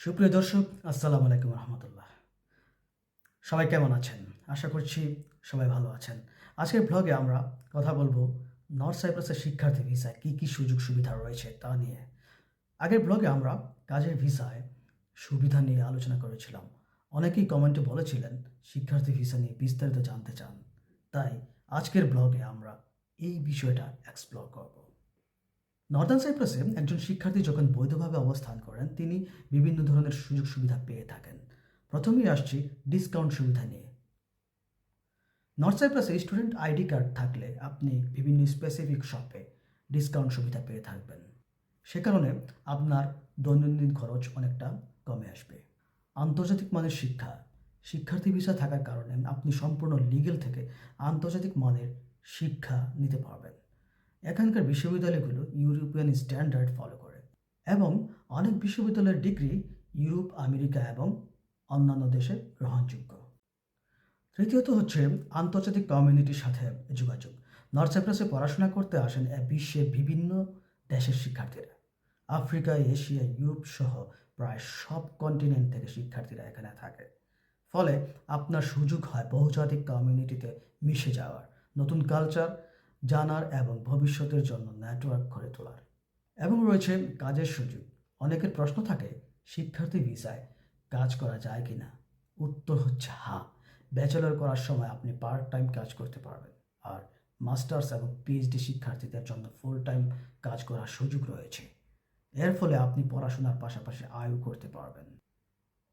সুপ্রিয় দর্শক, আসসালামু আলাইকুম রহমতুল্লাহ। সবাই কেমন আছেন? আশা করছি সবাই ভালো আছেন। আজকের ব্লগে আমরা কথা বলব নর্থ সাইপ্রাসের শিক্ষার্থী ভিসায় কী কী সুযোগ সুবিধা রয়েছে তা নিয়ে। আগের ব্লগে আমরা কাজের ভিসায় সুবিধা নিয়ে আলোচনা করেছিলাম। অনেকেই কমেন্টে বলেছিলেন, শিক্ষার্থী ভিসা নিয়ে বিস্তারিত জানতে চান। তাই আজকের ব্লগে আমরা এই বিষয়টা এক্সপ্লোর করব। নর্দার্ন সাইপ্রাসে একজন শিক্ষার্থী যখন বৈধভাবে অবস্থান করেন, তিনি বিভিন্ন ধরনের সুযোগ সুবিধা পেয়ে থাকেন। প্রথমেই আসছি ডিসকাউন্ট সুবিধা নিয়ে। নর্থ সাইপ্রাসে স্টুডেন্ট আইডি কার্ড থাকলে আপনি বিভিন্ন স্পেসিফিক শপে ডিসকাউন্ট সুবিধা পেয়ে থাকবেন। সে কারণে আপনার দৈনন্দিন খরচ অনেকটা কমে আসবে। আন্তর্জাতিক মানের শিক্ষা, শিক্ষার্থী ভিসা থাকার কারণে আপনি সম্পূর্ণ লিগেল থেকে আন্তর্জাতিক মানের শিক্ষা নিতে পারবেন। এখানকার বিশ্ববিদ্যালয়গুলো ইউরোপিয়ান স্ট্যান্ডার্ড ফলো করে এবং অনেক বিশ্ববিদ্যালয়ের ডিগ্রি ইউরোপ, আমেরিকা এবং অন্যান্য দেশে গ্রহণযোগ্য। তৃতীয়ত হচ্ছে আন্তর্জাতিক কমিউনিটির সাথে যোগাযোগ। নর্থ সাইপ্রাসে পড়াশোনা করতে আসেন বিশ্বের বিভিন্ন দেশের শিক্ষার্থীরা। আফ্রিকা, এশিয়া, ইউরোপ সহ প্রায় সব কন্টিনেন্ট থেকে শিক্ষার্থীরা এখানে থাকে। ফলে আপনার সুযোগ হয় বহুজাতিক কমিউনিটিতে মিশে যাওয়ার। নতুন কালচার জানার এবং ভবিষ্যতের জন্য নেটওয়ার্ক গড়ে তোলার। এবং রয়েছে কাজের সুযোগ। অনেকের প্রশ্ন থাকে, শিক্ষার্থী ভিসায় কাজ করা যায় কি না উত্তর হচ্ছে হ্যাঁ। ব্যাচেলর করার সময় আপনি পার্ট টাইম কাজ করতে পারবেন। আর মাস্টার্স এবং পিএইচডি শিক্ষার্থীদের জন্য ফুল টাইম কাজ করার সুযোগ রয়েছে। এর ফলে আপনি পড়াশোনার পাশাপাশি আয়ও করতে পারবেন।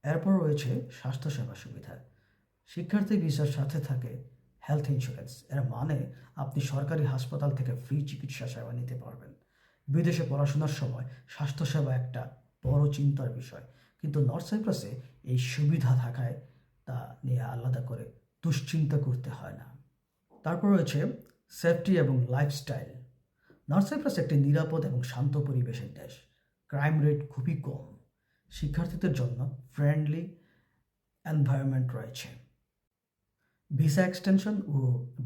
এরপর রয়েছে স্বাস্থ্যসেবা সুবিধা। শিক্ষার্থী ভিসার সাথে থাকে হেলথ ইন্স্যুরেন্স এর মানে আপনি সরকারি হাসপাতাল থেকে ফ্রি চিকিৎসা সেবা নিতে পারবেন। বিদেশে পড়াশোনার সময় স্বাস্থ্যসেবা একটা বড় চিন্তার বিষয়। কিন্তু নর্থ সাইপ্রাসে এই সুবিধা থাকায় তা নিয়ে আলাদা করে দুশ্চিন্তা করতে হয় না। তারপর রয়েছে সেফটি এবং লাইফস্টাইল নর্থ সাইপ্রাস একটি নিরাপদ এবং শান্ত পরিবেশের দেশ। ক্রাইম রেট খুবই কম। শিক্ষার্থীদের জন্য ফ্রেন্ডলি এনভায়রনমেন্ট রয়েছে। ভিসা এক্সটেনশন ও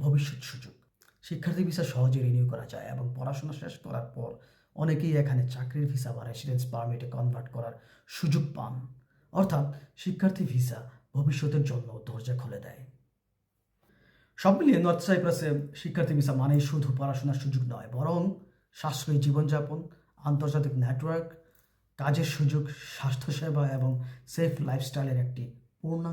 ভবিষ্যৎ সুযোগ। শিক্ষার্থী ভিসা সহজে রিনিউ করা যায় এবং পড়াশোনা শেষ করার পর অনেকেই এখানে চাকরির ভিসা বা রেসিডেন্স পারমিটে কনভার্ট করার সুযোগ পান। অর্থাৎ শিক্ষার্থী ভিসা ভবিষ্যতের জন্য দরজা খুলে দেয়। সব মিলিয়ে নর্থ সাইপ্রাসে শিক্ষার্থী ভিসা মানেই শুধু পড়াশোনার সুযোগ নয়, বরং সাশ্রয়ী জীবনযাপন, আন্তর্জাতিক নেটওয়ার্ক কাজের সুযোগ, স্বাস্থ্যসেবা এবং সেফ লাইফস্টাইলের একটি প্যাকেজ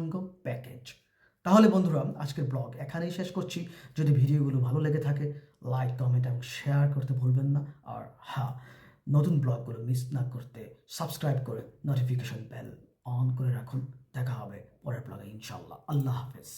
তাহলে বন্ধুরা, আজকের ব্লগ এখানেই শেষ করছি। যদি ভিডিওগুলো ভালো লেগে থাকে লাইক কমেন্ট এবং শেয়ার করতে ভুলবেন না। আর হ্যাঁ নতুন ব্লগগুলো মিস না করতে সাবস্ক্রাইব করে নোটিফিকেশন বেল অন করে রাখুন। দেখা হবে পরের ব্লগে ইনশাল্লাহ আল্লাহ হাফেজ।